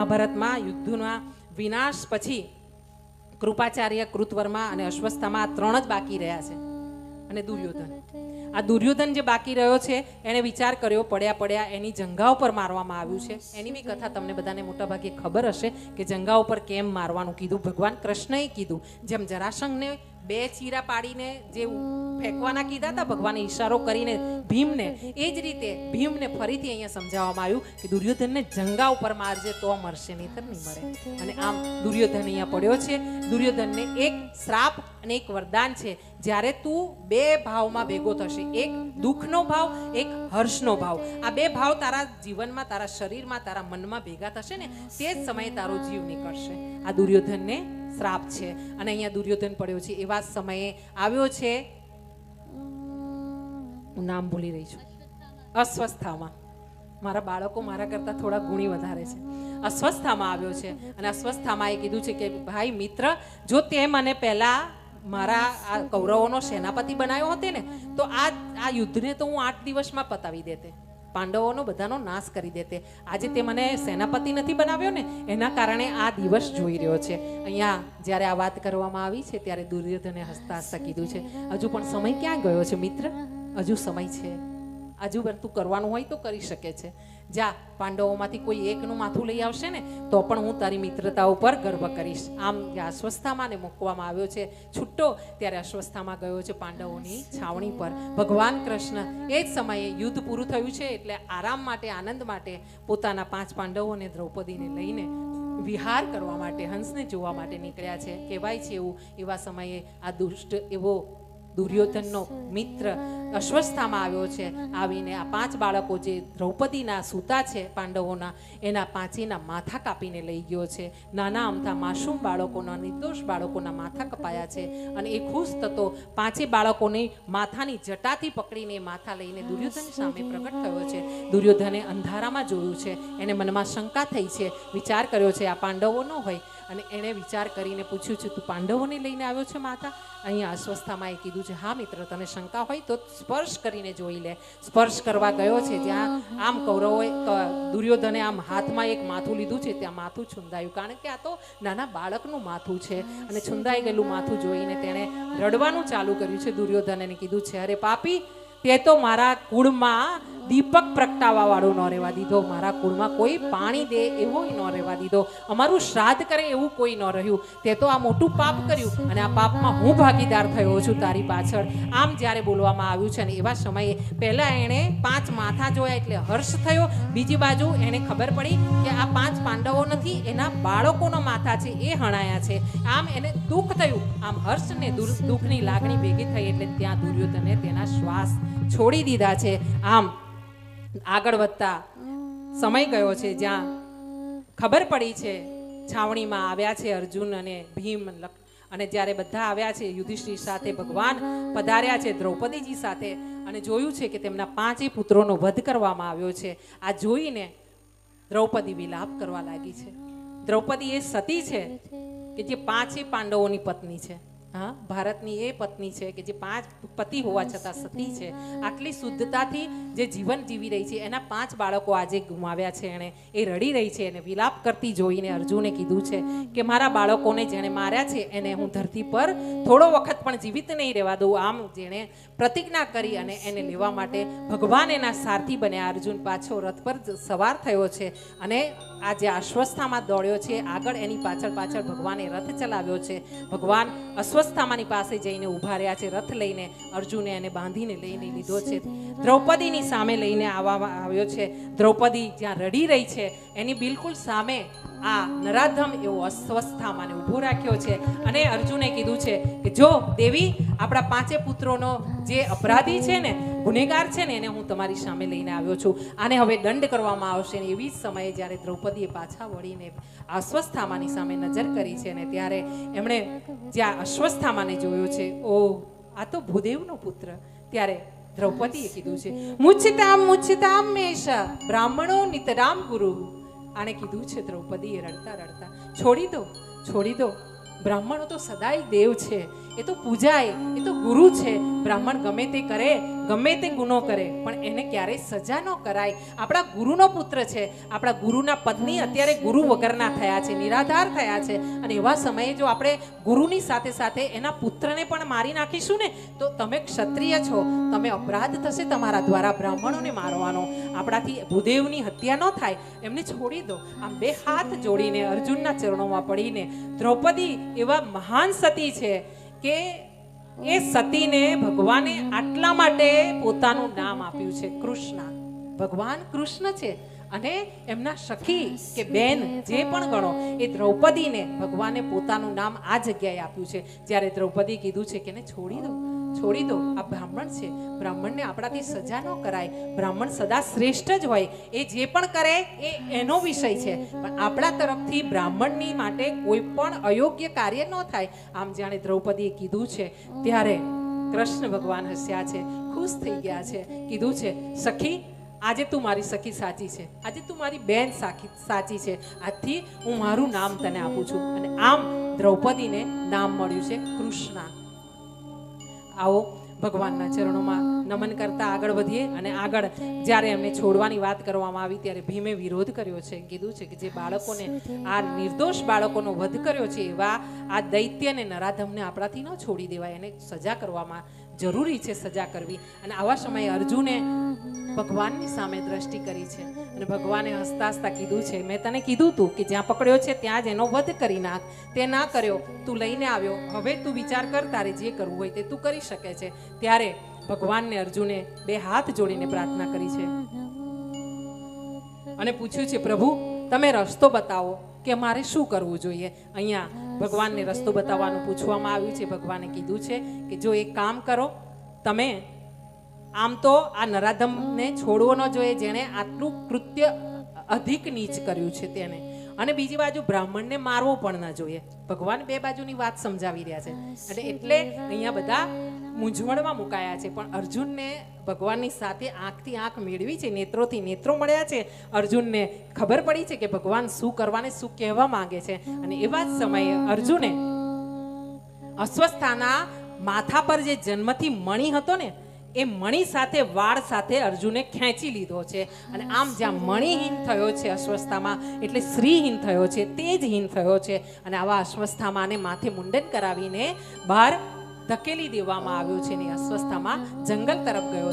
મહાભારતમાં યુદ્ધના વિનાશ પછી કૃપાચાર્ય કૃતવર્મા અને અશ્વસ્થામાં ત્રણ જ બાકી રહ્યા છે અને દુર્યોધન. આ દુર્યોધન જે બાકી રહ્યો છે એણે વિચાર કર્યો, પડ્યા પડ્યા એની જંગા ઉપર મારવામાં આવ્યું છે. એની બી કથા તમને બધાને મોટાભાગે ખબર હશે કે જંગા ઉપર કેમ મારવાનું કીધું? ભગવાન કૃષ્ણએ કીધું. જેમ જરાસંઘને બે ચીરા પાડીને જે ફેંકવાના કીધા હતા ભગવાને ઈશારો કરીને ભીમને. એ જ રીતે ભીમને ફરીથી અહીંયા સમજાવવામાં આવ્યું કે દુર્યોધનને જંગા ઉપર મારજે તો મરશે, નહીતર નહીં મરે. અને આમ દુર્યોધન અહીંયા પડ્યો છે. દુર્યોધનને એક શ્રાપ અને એક વરદાન છે. જ્યારે તું બે ભાવમાં ભેગો થશે, એક દુઃખનો ભાવ, એક હર્ષનો ભાવ. આ બે ભાવ તારા જીવનમાં, તારા શરીરમાં, તારા મનમાં ભેગા થશે ને, તે જ સમયે તારો જીવ નીકળશે. આ દુર્યોધનને શ્રાપ છે. અને અહીંયા દુર્યોધન પડ્યો છે. એવા સમયે આવ્યો છે. હું નામ ભૂલી રહી છું. અસ્વસ્થામાં. મારા બાળકો મારા કરતાં થોડા ગુણી વધારે છે. અસ્વસ્થામાં આવ્યો છે. અને અસ્વસ્થામાં એ કીધું છે કે, ભાઈ, મિત્ર, જો તે મને પહેલાં મારા આ કૌરવોનો સેનાપતિ બનાવ્યો હતો ને, તો આ આ યુદ્ધને તો હું આઠ દિવસમાં પતાવી દેતે. પાંડવોનો બધાનો નાશ કરી દેતે આજે તે મને સેનાપતિ નથી બનાવ્યો ને, એના કારણે આ દિવસ જોઈ રહ્યો છે. અહીંયા જ્યારે આ વાત કરવામાં આવી છે, ત્યારે દુર્યોધને હસતા હસતા કીધું છે, હજુ પણ સમય ક્યાં ગયો છે મિત્ર? હજુ સમય છે. હજુ પણ તું કરવાનું હોય તો કરી શકે છે. જા, પાંડવોમાંથી કોઈ એકનું માથું લઈ આવશે ને, તો પણ હું તારી મિત્રતા ઉપર ગર્વ કરીશ. આમ અશ્વસ્થામાં ને મૂકવામાં આવ્યો છે, છૂટો ત્યારે અસ્વસ્થામાં ગયો છે પાંડવોની છાવણી પર. ભગવાન કૃષ્ણ એ જ સમયે યુદ્ધ પૂરું થયું છે એટલે આરામ માટે, આનંદ માટે પોતાના પાંચ પાંડવોને દ્રૌપદીને લઈને વિહાર કરવા માટે, હંસને જોવા માટે નીકળ્યા છે. કહેવાય છે એવું, એવા સમયે આ દુષ્ટ એવો દુર્યોધનનો મિત્ર અશ્વસ્થામાં આવ્યો છે. આવીને આ પાંચ બાળકો જે દ્રૌપદીના સૂતા છે પાંડવોના, એના પાંચેના માથા કાપીને લઈ ગયો છે. નાના અમથા માસૂમ બાળકોના, નિર્દોષ બાળકોના માથા કપાયા છે અને એ ખુશ થતો પાંચે બાળકોની માથાની જટાથી પકડીને માથા લઈને દુર્યોધન સામે પ્રગટ થયો છે. દુર્યોધને અંધારામાં જોયું છે. એને મનમાં શંકા થઈ છે. વિચાર કર્યો છે, આ પાંડવો ન હોય. અને એણે વિચાર કરીને પૂછ્યું છે, તું પાંડવોને લઈને આવ્યો છે માતા અહીંયા અસ્વસ્થામાં એ કીધું છે હા મિત્ર તને શંકા હોય તો સ્પર્શ કરીને જોઈ લે. સ્પર્શ કરવા ગયો છે જ્યાં આમ કૌરવોએ દુર્યોધને આમ હાથમાં એક માથું લીધું છે, ત્યાં માથું છુંદાયું. કારણ કે આ તો નાના બાળકનું માથું છે અને છુંદાઈ ગયેલું માથું જોઈને તેણે રડવાનું ચાલુ કર્યું છે દુર્યોધને કીધું છે, અરે પાપી તે તો મારા કુળમાં દીપક પ્રગટાવા વાળો ન રહેવા દીધો. મારા કુળમાં કોઈ પાણી દે એવો ન રહેવા દીધો. અમારું શ્રાદ્ધ કરે એવું કોઈ ન રહ્યું. તે તો આ મોટું પાપ કર્યું અને આ પાપમાં હું ભાગીદાર થયો છું તારી પાછળ. આમ જ્યારે બોલવામાં આવ્યું છે ને એવા સમયે પહેલાં એણે પાંચ માથા જોયા એટલે હર્ષ થયો. બીજી બાજુ એને ખબર પડી કે આ પાંચ પાંડવો નથી, એના બાળકોનો માથા છે, એ હણાયા છે. આમ એને દુઃખ થયું. આમ હર્ષ ને દુર- દુઃખની લાગણી ભેગી થઈ એટલે ત્યાં દુર્યોધને તેના શ્વાસ છોડી દીધા છે. આમ આગળ વધતા સમય ગયો છે જ્યાં ખબર પડી છે, છાવણીમાં આવ્યા છે અર્જુન અને ભીમ અને જ્યારે બધા આવ્યા છે, યુધિષ્ઠિર સાથે ભગવાન પધાર્યા છે, દ્રૌપદીજી સાથે, અને જોયું છે કે તેમના પાંચેય પુત્રોનો વધ કરવામાં આવ્યો છે. આ જોઈને દ્રૌપદી વિલાપ કરવા લાગી છે. દ્રૌપદી એ સતી છે કે જે પાંચેય પાંડવોની પત્ની છે. હા, ભારતની એ પત્ની છે કે જે પાંચ પતિ હોવા છતાં સતી છે. આટલી શુદ્ધતાથી જે જીવન જીવી રહી છે, એના પાંચ બાળકો આજે ગુમાવ્યા છે એણે. એ રડી રહી છે, એને વિલાપ કરતી જોઈને અર્જુને કીધું છે કે મારા બાળકોને જેણે માર્યા છે, એને હું ધરતી પર થોડો વખત પણ જીવિત નહીં રહેવા દઉં. આમ જેણે પ્રતિજ્ઞા કરી અને એને લેવા માટે ભગવાન એના સારથી બન્યા. અર્જુન પાછો રથ પર સવાર થયો છે અને આ જે અસ્વસ્થામાં દોડ્યો છે, આગળ એની પાછળ પાછળ ભગવાને રથ ચલાવ્યો છે. ભગવાન અસ્વસ્થામાની પાસે જઈને ઊભા રહ્યા છે. રથ લઈને અર્જુને એને બાંધીને લઈને લીધો છે. દ્રૌપદીની સામે લઈને આવવામાં આવ્યો છે. દ્રૌપદી જ્યાં રડી રહી છે એની બિલકુલ સામે આ નરાધમ એવો અસ્વસ્થામાને ઊભો રાખ્યો છે. અને અર્જુને કીધું છે કે જો દેવી આપણા પાંચે પુત્રોનો જે અપરાધી છે ને, ગુનેગાર છે ને, એને હું તમારી સામે લઈને આવ્યો છું. આને હવે દંડ કરવામાં આવશે ને એવી જ સમયે જ્યારે દ્રૌપદીએ પાછા વળીને અસ્વસ્થામાની સામે નજર કરી છે ને ત્યારે એમણે જ્યાં અસ્વસ્થામાને જોયો છે, ઓ, આ તો ભૂદેવનો પુત્ર. ત્યારે દ્રૌપદીએ કીધું છે, મુચ્છતામ મુચ્છતામ મેષ, બ્રાહ્મણો નિતરામ ગુરુ. આણે કીધું છે દ્રૌપદીએ રડતા રડતા, છોડી દો છોડી દો, બ્રાહ્મણો તો સદાય દેવ છે. એ તો પૂજાય એ તો ગુરુ છે. બ્રાહ્મણ ગમે તે કરે, ગમે તે ગુનો કરે, પણ એને ક્યારેય સજા ન કરાય. આપણા ગુરુનો પુત્ર છે. આપણા ગુરુના પત્ની અત્યારે ગુરુ વગરના થયા છે, નિરાધાર થયા છે. અને એવા સમયે જો આપણે ગુરુની સાથે સાથે એના પુત્રને પણ મારી નાખીશું ને, તો તમે ક્ષત્રિય છો. તમે અપરાધ થશે તમારા દ્વારા બ્રાહ્મણોને મારવાનો. આપણાથી ભૂદેવની હત્યા ન થાય. એમને છોડી દો. આમ બે હાથ જોડીને અર્જુનના ચરણોમાં પડીને દ્રૌપદી એવા મહાન સતી છે. કે એ સતીને ભગવાને આટલા માટે પોતાનું નામ આપ્યું છે કૃષ્ણ. ભગવાન કૃષ્ણ છે અને એમના સખી કે બેન જે પણ ગણો, એ દ્રૌપદીને ભગવાને પોતાનું નામ આ જગ્યાએ આપ્યું છે. જ્યારે દ્રૌપદી કીધું છે કે એને છોડી દો. છોડી દો. આ બ્રાહ્મણ છે. બ્રાહ્મણને આપણાથી સજા ન કરાય. બ્રાહ્મણ સદા શ્રેષ્ઠ જ હોય. એ જે પણ કરે એ એનો વિષય છે. પણ આપણા તરફથી બ્રાહ્મણની માટે કોઈ પણ અયોગ્ય કાર્ય ન થાય. આમ જાણે દ્રૌપદીએ કીધું છે. ત્યારે કૃષ્ણ ભગવાન હસ્યા છે. ખુશ થઈ ગયા છે. કીધું છે, સખી, આજે તું મારી સખી સાચી છે. આજે તું મારી બેન સાખી, સાચી છે. આજથી હું મારું નામ તને આપું છું. અને આમ દ્રૌપદીને નામ મળ્યું છે કૃષ્ણા. આવો, ભગવાનના ચરણોમાં નમન કરતા આગળ વધીએ અને આગળ જ્યારે એમને છોડવાની વાત કરવામાં આવી ત્યારે ભીમે વિરોધ કર્યો છે, કીધું છે કે જે બાળકોને આ નિર્દોષ બાળકોનો વધ કર્યો છે એવા આ દૈત્યને નરાધમને આપણાથી ન છોડી દેવાય, એને સજા કરવામાં જરૂરી છે સજા કરવી. અને આવા સમયે અર્જુને ભગવાનની સામે દ્રષ્ટિ કરી છે અને ભગવાને હસતા હસતા કીધું છે, મેં તને કીધું તું કે જ્યાં પકડ્યો છે ત્યાં જ એનો વધ કરી નાખ. તે ના કર્યો. તું લઈને આવ્યો. હવે તું વિચાર કર તારે જે કરવું હોય તે તું કરી શકે છે. ત્યારે ભગવાનને અર્જુને બે હાથ જોડીને પ્રાર્થના કરી છે. અને પૂછ્યું છે, પ્રભુ, તમે રસ્તો બતાવો કે મારે શું કરવું જોઈએ? અહીંયા ભગવાનને રસ્તો બતાવવાનું પૂછવામાં આવ્યું છે. ભગવાને કીધું છે કે, જો એક કામ કરો, તમે આમ તો આ નરાધમને છોડવો ન જોઈએ, જેણે આટલું કૃત્ય અધિક નીચ કર્યું છે તેને. અને બીજી બાજુ બ્રાહ્મણને મારવો પણ ના જોઈએ. ભગવાન બે બાજુની વાત સમજાવી રહ્યા છે. અને એટલે અહીંયા બધા મૂંઝવણમાં મુકાયા છે. પણ અર્જુનને ભગવાનની સાથે આંખથી આંખ મેળવી છે, નેત્રોથી નેત્રો મળ્યા છે. અર્જુનને ખબર પડી છે કે ભગવાન શું કરવાને શું કહેવા માંગે છે. અને એવા જ સમયે અર્જુને અસ્વસ્થાના માથા પર જે જન્મથી મણી હતો ને એ મણી સાથે, વાળ સાથે અર્જુને ખેંચી લીધો છે. અને આમ જ્યાં મણીહીન થયો છે અસ્વસ્થામાં એટલે શ્રીહીન થયો છે, તેજહીન થયો છે, અને આવા અસ્વસ્થામાને માથે મુંડન કરાવીને બહાર ધકેલી દેવામાં આવ્યો છે ને અસ્વસ્થામાં જંગલ તરફ ગયો